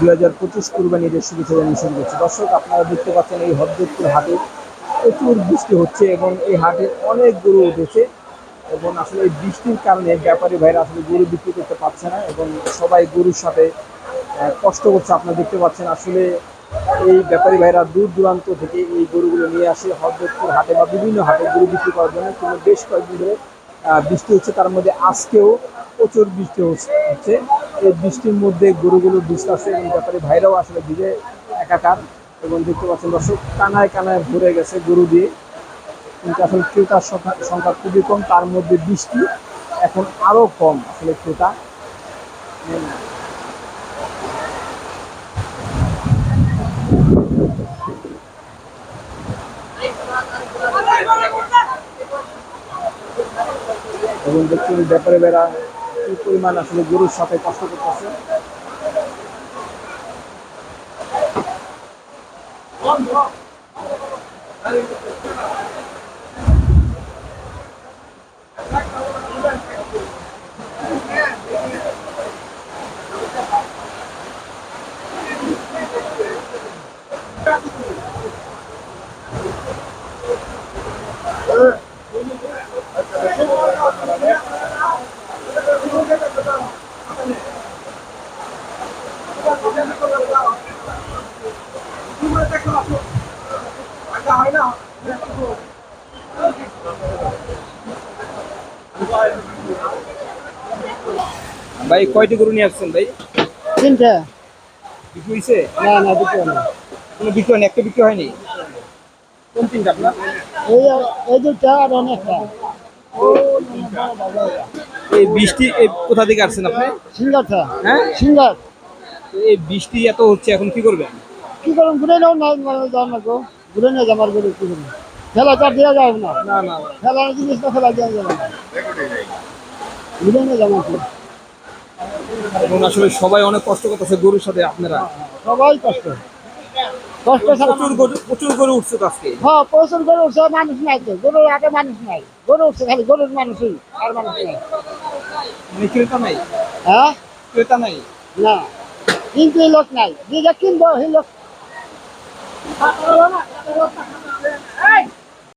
দুই হাজার পঁচিশ কুরবানি ঈদের শুভেচ্ছা শুরু করছি। দর্শক, আপনারা দেখতে পাচ্ছেন এই হরদেবপুর হাটে প্রচুর বৃষ্টি হচ্ছে এবং এই হাটে অনেক গরু উঠেছে এবং আসলে এই বৃষ্টির কারণে ব্যাপারী ভাইরা আসলে গরু বিক্রি করতে পারছে না এবং সবাই গরুর সাথে কষ্ট করছে। আপনারা দেখতে পাচ্ছেন আসলে এই ব্যাপারী ভাইরা দূর দূরান্ত থেকে এই গরুগুলো নিয়ে আসে হরদেবপুর হাটে বা বিভিন্ন হাটে গরু বিক্রি করার জন্য। কিন্তু বেশ কয়েকদিন ধরে বৃষ্টি হচ্ছে। তার মধ্যে আজকেও প্রচুর বৃষ্টি হচ্ছে। এই বৃষ্টির মধ্যে গরুগুলো আসছে এবং ব্যাপারী ভাইরাও আসলে ভিজে একাকার এবং দেখতে পাচ্ছেন দর্শক, কানায় কানায় ভরে গেছে গরু দিয়ে। কিন্তু আসলে ক্রেতার সংখ্যা খুবই কম, তার মধ্যে বৃষ্টি এখন আরও কম আসলে ক্রেতা। এবং দেখছেন ব্যাপারে বেড়া কি পরিমাণ আসলে গরুর সাথে কষ্ট করতেছে। ভাই কয়টি গরু নিয়ে আসছেন ভাই? তিনটে। বিক্রি হয়েছে না না দুটো না কোনো বিক্রি হয়নি? একটা বিক্রি হয়নি? কোন তিনটা আপনার? এই এই দুটা আর অনেকটা। এই বৃষ্টি এই কোথা থেকে আসছেন আপনি? সিঙ্গারটা। হ্যাঁ? সিঙ্গার। এই বৃষ্টি এত হচ্ছে এখন কি করবেন? কি করুন ঘুরে নাও না যাও না গো। ঘুরে নিয়ে যাবার গরু কি করুন। খেলা চার দেওয়া যাবে না। না না খেলার জিনিস তো খেলা দেওয়া যাবে না। ঘুরে নিয়ে এবং আসলে সবাই অনেক কষ্ট করতেছে গরুর সাথে আপনারা। সবাই কষ্ট। কষ্ট প্রচুর গরু প্রচুর গরু উঠছে আজকে। হ্যাঁ প্রচুর গরু উঠছে মানুষ নাই তো। গরুর আগে মানুষ নাই। গরু উঠছে খালি গরুর মানুষই আর মানুষ নাই। মানে ক্রেতা নাই? হ্যাঁ? ক্রেতা নাই? না। কিন্তু লোক নাই। যে যা কিনবো সেই লোক Ah, wala na. Ay!